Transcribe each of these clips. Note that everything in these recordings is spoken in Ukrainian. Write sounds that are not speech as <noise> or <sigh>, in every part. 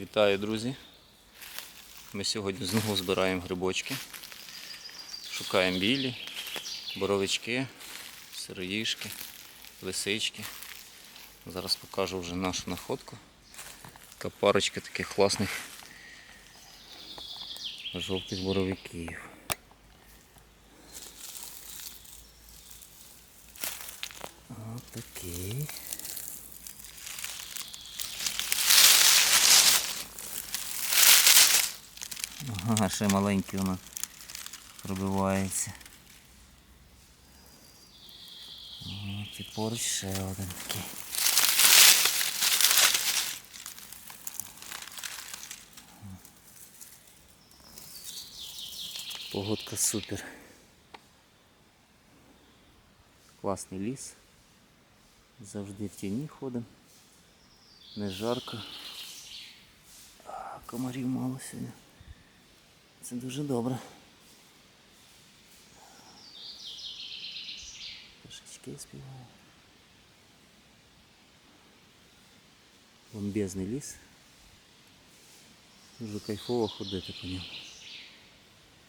Вітаю, друзі! Ми сьогодні знову збираємо грибочки. Шукаємо білі, боровички, сироїшки, лисички. Зараз покажу вже нашу находку. Така парочка таких класних жовтих боровиків. Отакий. Ага, ще маленький вона пробивається. От і поруч ще один такий. Погодка супер. Класний ліс. Завжди в тіні ходимо. Не жарко. Комарів мало сьогодні. Це дуже добре. Пташечки співають. Бомбезний ліс. Дуже кайфово ходити по ньому.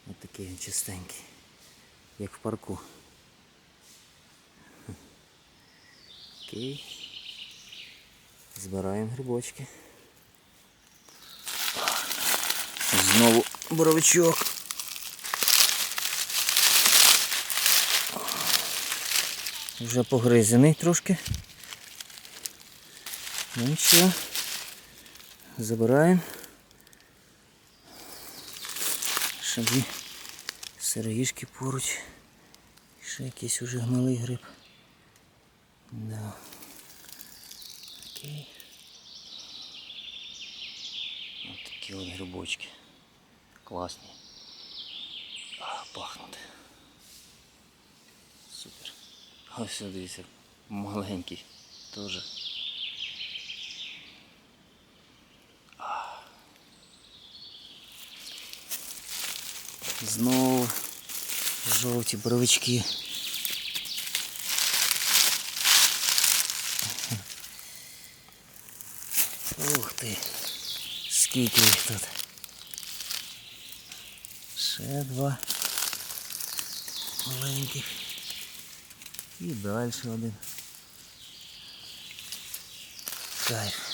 Ось такий він чистенький. Як в парку. Окей. Збираємо грибочки. Знову боровичок. Вже погризений трошки. Ну нічого. Забираємо. Ще дві поруч. Ще якийсь уже гнилий гриб. Да. Окей. Ось такі от грибочки. Класні. А, пахнуть. Супер. Ось дивіться, маленький теж. Знову жовті боровички. Ух ти! Скільки їх тут. Ще два маленьких. І далі один. Кайф.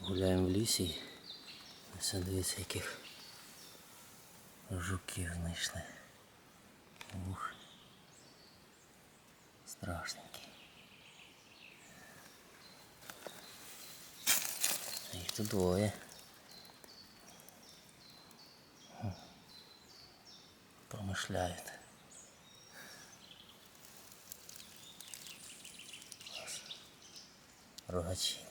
Гуляємо в лісі. Ось дивіться, яких жуків знайшли. Ух. Страшненький. Їх тут двоє. Хм. Промишляють. Ось. Рогачі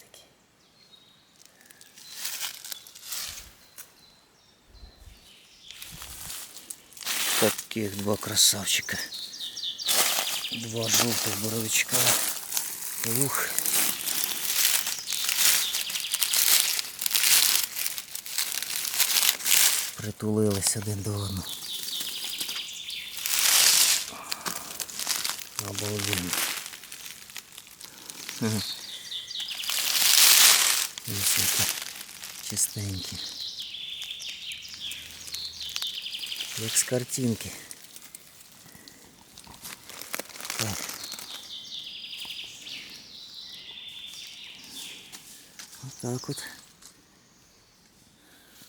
Таких два красавчика. Два жовтих боровичка. Ух. Притулились один до одного. Обалденно. Ось чистенькі. Як з картинки. Так. Отак от.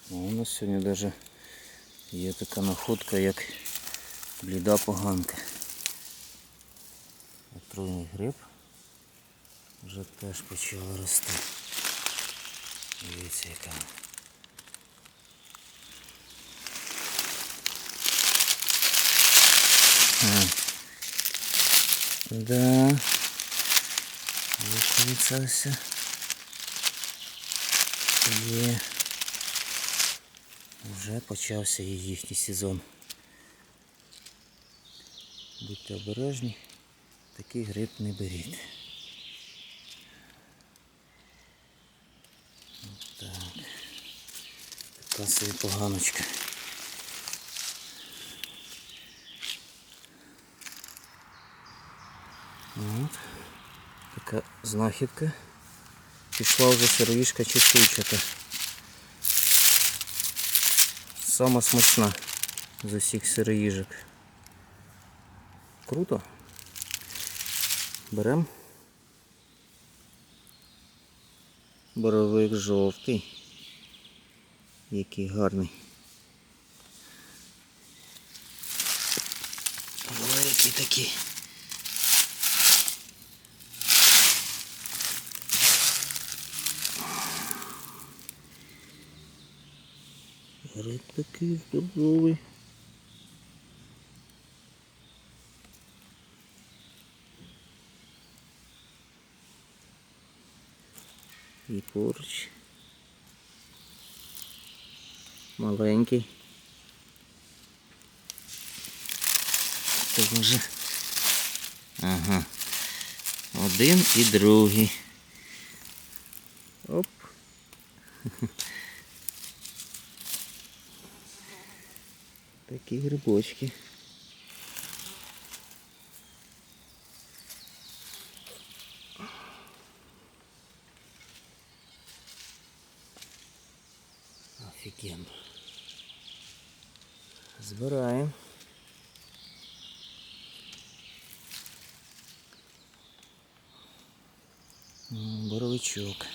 Ну, у нас сьогодні навіть є така находка, як бліда поганка. Отруйний гриб вже теж почала рости. Дивіться яка. Да. Виходить все. Є. Вже почався їхній сезон. Будьте обережні, такий гриб не беріть. Так. Така собі поганочка. От. Така знахідка. Пішла вже сировішка чистючата. Сама смачна з усіх сироїжок. Круто. Берем. Боровик жовтий. Який гарний. Великий такий. Рик такий здоровий. І поруч. Маленький. Це може. Ага. Один і другий. Оп. <laughs> Такі грибочки. Офігенно. Збираємо. М, Боровичок.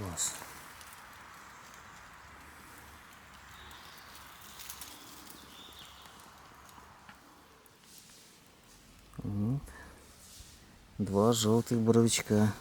Клас. Два жовтих боровичка.